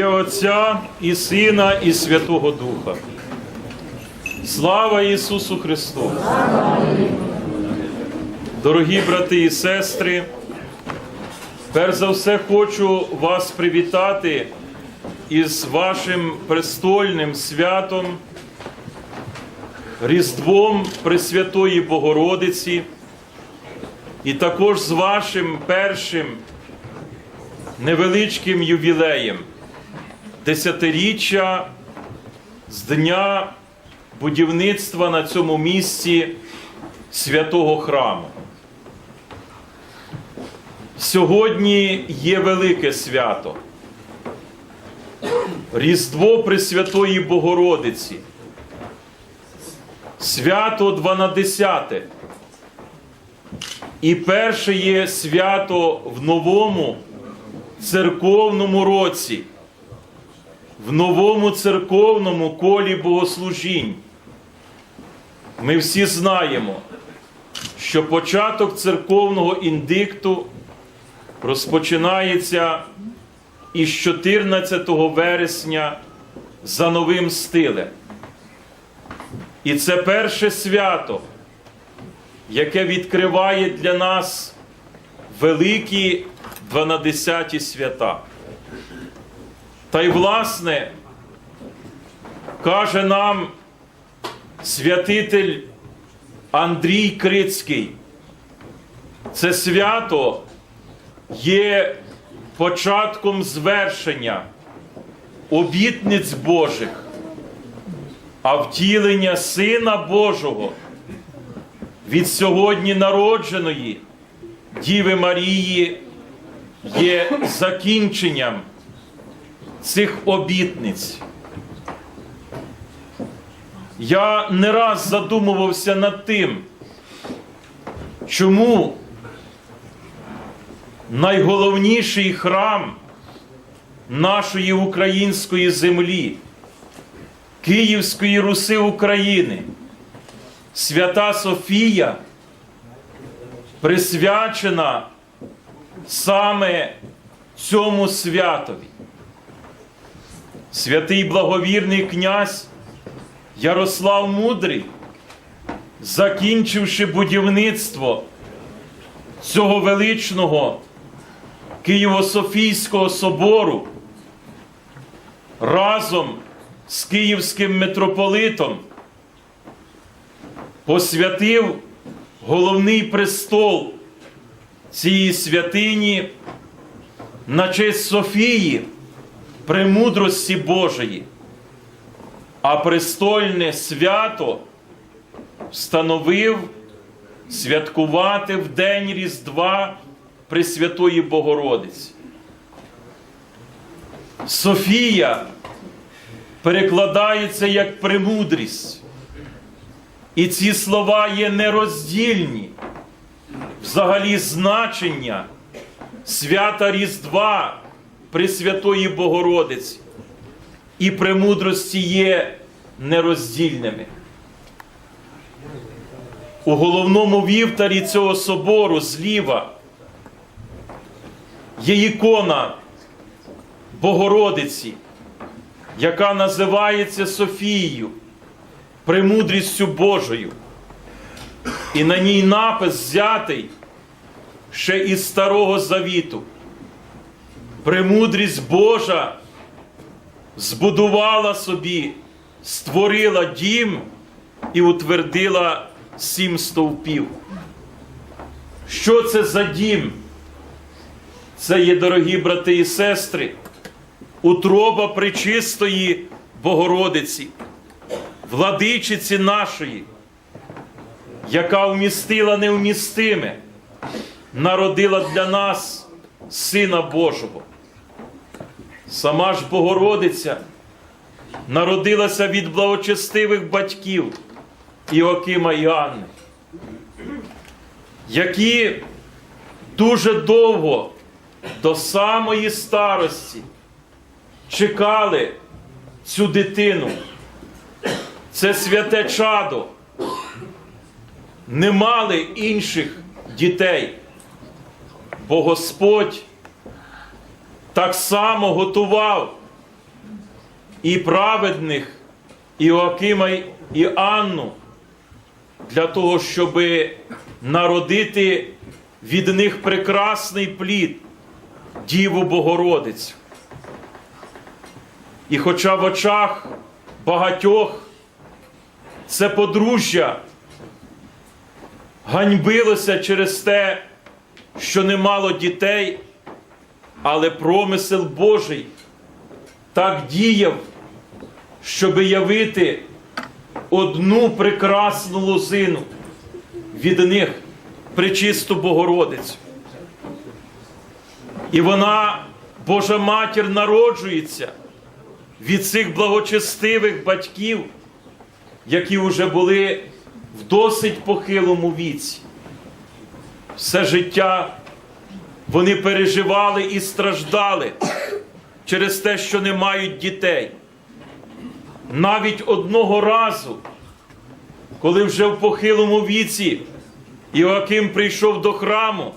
Ім'я Отця і Сина, і Святого Духа. Слава Ісусу Христу! Дорогі брати і сестри, перш за все хочу вас привітати із вашим престольним святом, Різдвом Пресвятої Богородиці, і також з вашим першим невеличким ювілеєм десятиріччя з дня будівництва на цьому місці святого храму. Сьогодні є велике свято. Різдво Пресвятої Богородиці. Свято Дванадесяте. І перше є свято в новому церковному році, в новому церковному колі богослужінь. Ми всі знаємо, що початок церковного індикту розпочинається із 14 вересня за новим стилем. І це перше свято, яке відкриває для нас великі дванадесяті свята. Та й власне каже нам святитель Андрій Крицький, це свято є початком звершення обітниць Божих, а втілення Сина Божого від сьогодні народженої Діви Марії є закінченням цих обітниць. Я не раз задумувався над тим, чому найголовніший храм нашої української землі, Київської Руси України, Свята Софія, присвячена саме цьому святові. Святий благовірний князь Ярослав Мудрий, закінчивши будівництво цього величного Києво-Софійського собору разом з київським митрополитом, посвятив головний престол цієї святині на честь Софії, премудрості Божої, а престольне свято встановив святкувати в день Різдва Пресвятої Богородиці. Софія перекладається як премудрість. І ці слова є нероздільні взагалі значення свята Різдва Пресвятої Богородиці і премудрості є нероздільними. У головному вівтарі цього собору зліва є ікона Богородиці, яка називається Софією, премудрістю Божою. І на ній напис взятий ще із Старого Завіту. Премудрість Божа збудувала собі, створила дім і утвердила сім стовпів. Що це за дім? Це є, дорогі брати і сестри, утроба причистої Богородиці, владичиці нашої, яка вмістила невмістиме, народила для нас Сина Божого. Сама ж Богородиця народилася від благочестивих батьків Іокима і Анни, які дуже довго до самої старості чекали цю дитину. Це святе чадо. Не мали інших дітей, бо Господь так само готував і праведних Іоакима і Анну для того, щоб народити від них прекрасний плід, Діву Богородицю. І хоча в очах багатьох це подружжя ганьбилося через те, що не мало дітей, але промисел Божий так діяв, щоб явити одну прекрасну лозину від них причисту Богородицю. І вона, Божа матір, народжується від цих благочестивих батьків, які вже були в досить похилому віці. Все життя вони переживали і страждали через те, що не мають дітей. Навіть одного разу, коли вже в похилому віці Іоаким прийшов до храму,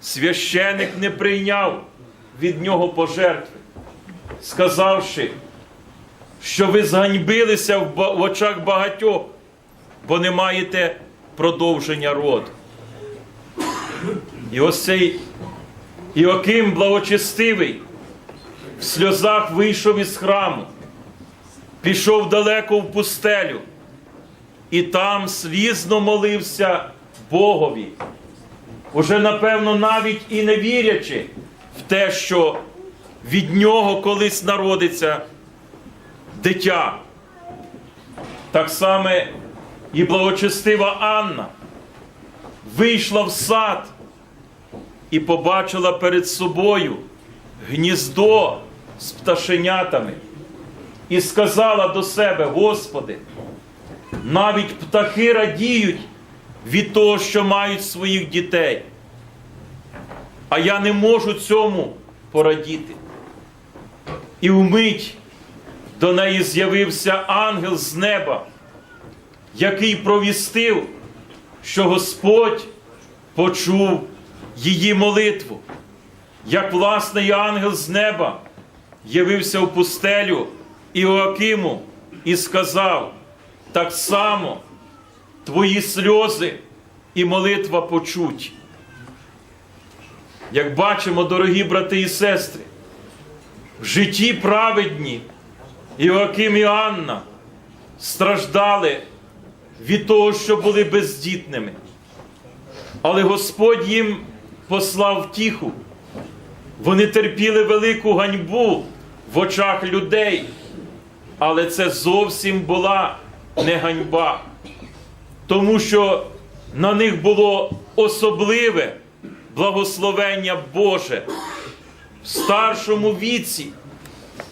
священик не прийняв від нього пожертви, сказавши, що ви зганьбилися в очах багатьох, бо не маєте продовження роду. І ось цей Іоаким благочестивий в сльозах вийшов із храму, пішов далеко в пустелю, і там слізно молився Богові, уже напевно навіть і не вірячи в те, що від нього колись народиться дитя. Так само і благочестива Анна вийшла в сад і побачила перед собою гніздо з пташенятами і сказала до себе: Господи, навіть птахи радіють від того, що мають своїх дітей. А я не можу цьому порадіти. І вмить до неї з'явився ангел з неба, який провістив, що Господь почув її молитву. Як власне і ангел з неба явився в пустелю Іоакиму і сказав, так само твої сльози і молитва почуть. Як бачимо, дорогі брати і сестри, в житті праведні Іоаким і Анна страждали від того, що були бездітними. Але Господь їм послав втіху. Вони терпіли велику ганьбу в очах людей, але це зовсім була не ганьба, тому що на них було особливе благословення Боже в старшому віці,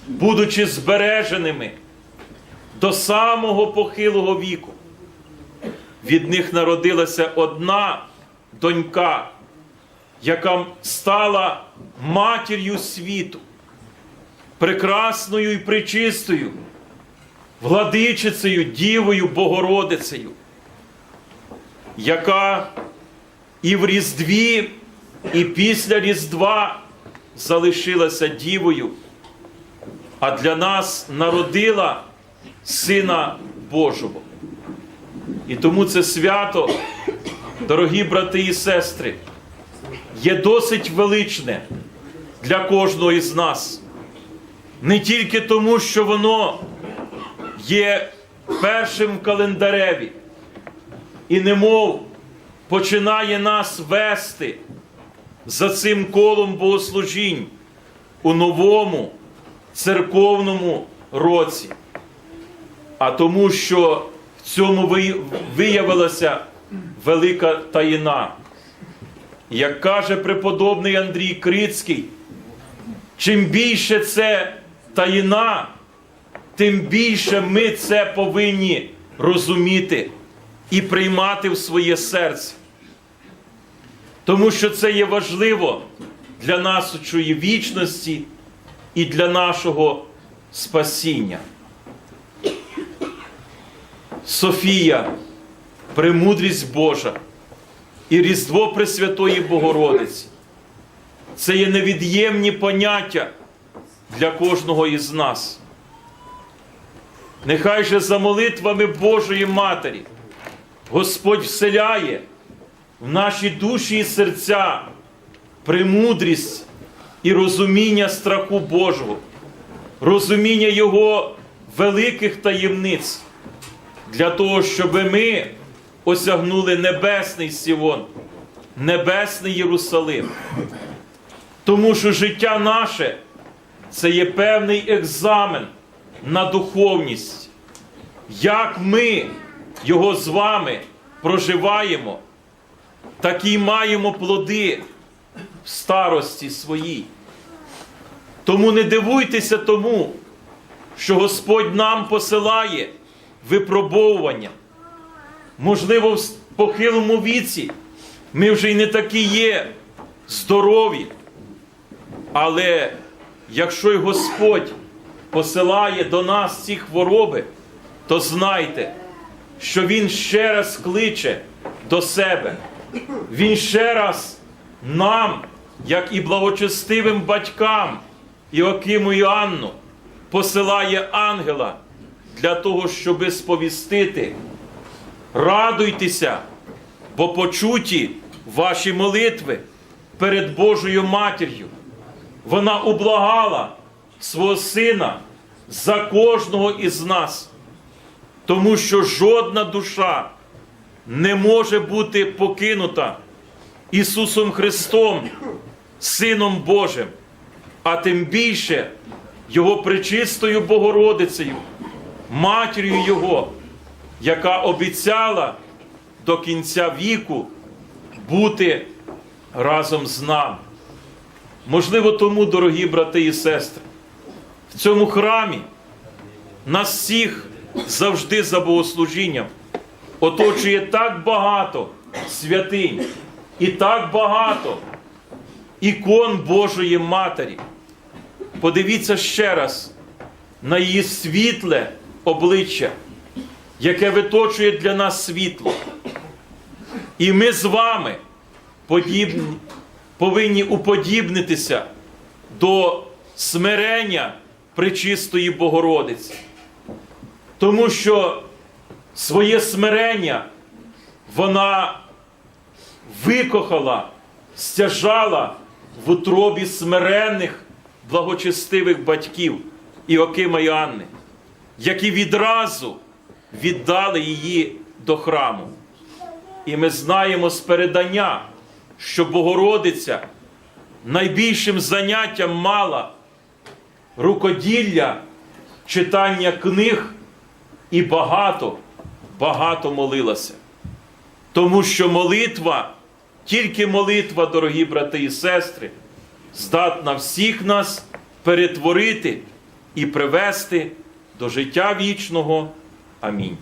будучи збереженими до самого похилого віку. Від них народилася одна донька, яка стала матір'ю світу, прекрасною і причистою, владичицею, дівою, Богородицею, яка і в Різдві, і після Різдва залишилася дівою, а для нас народила Сина Божого. І тому це свято, дорогі брати і сестри, є досить величне для кожного із нас. Не тільки тому, що воно є першим в календареві, і немов починає нас вести за цим колом богослужінь у новому церковному році, а тому, що в цьому виявилася велика таїна. Як каже преподобний Андрій Крицький, чим більше це таїна, тим більше ми це повинні розуміти і приймати в своє серце. Тому що це є важливо для нашої вічності і для нашого спасіння. Софія, премудрість Божа і Різдво Пресвятої Богородиці. Це є невід'ємні поняття для кожного із нас. Нехай же за молитвами Божої Матері Господь вселяє в наші душі і серця премудрість і розуміння страху Божого, розуміння Його великих таємниць, для того, щоб ми осягнули небесний Сіон, небесний Єрусалим. Тому що життя наше це є певний екзамен на духовність. Як ми його з вами проживаємо, такі маємо плоди в старості своїй. Тому не дивуйтеся тому, що Господь нам посилає випробовування. Можливо, в похилому віці ми вже й не такі є здорові. Але якщо й Господь посилає до нас ці хвороби, то знайте, що Він ще раз кличе до себе. Він ще раз нам, як і благочестивим батькам Іокиму і Анну, посилає ангела для того, щоби сповістити. Радуйтеся, бо почуті ваші молитви перед Божою матір'ю. Вона ублагала свого сина за кожного із нас, тому що жодна душа не може бути покинута Ісусом Христом, Сином Божим, а тим більше Його пречистою Богородицею, матір'ю Його, яка обіцяла до кінця віку бути разом з нами. Можливо, тому, дорогі брати і сестри, в цьому храмі нас всіх завжди за богослужінням оточує так багато святинь і так багато ікон Божої Матері. Подивіться ще раз на її світле обличчя, яке виточує для нас світло. І ми з вами подібні, повинні уподібнитися до смирення пречистої Богородиці. Тому що своє смирення вона викохала, стяжала в утробі смиренних благочестивих батьків Іокима і Анни, які відразу віддали її до храму. І ми знаємо з передання, що Богородиця найбільшим заняттям мала рукоділля, читання книг і багато, багато молилася. Тому що молитва, тільки молитва, дорогі брати і сестри, здатна всіх нас перетворити і привести до життя вічного. a mim.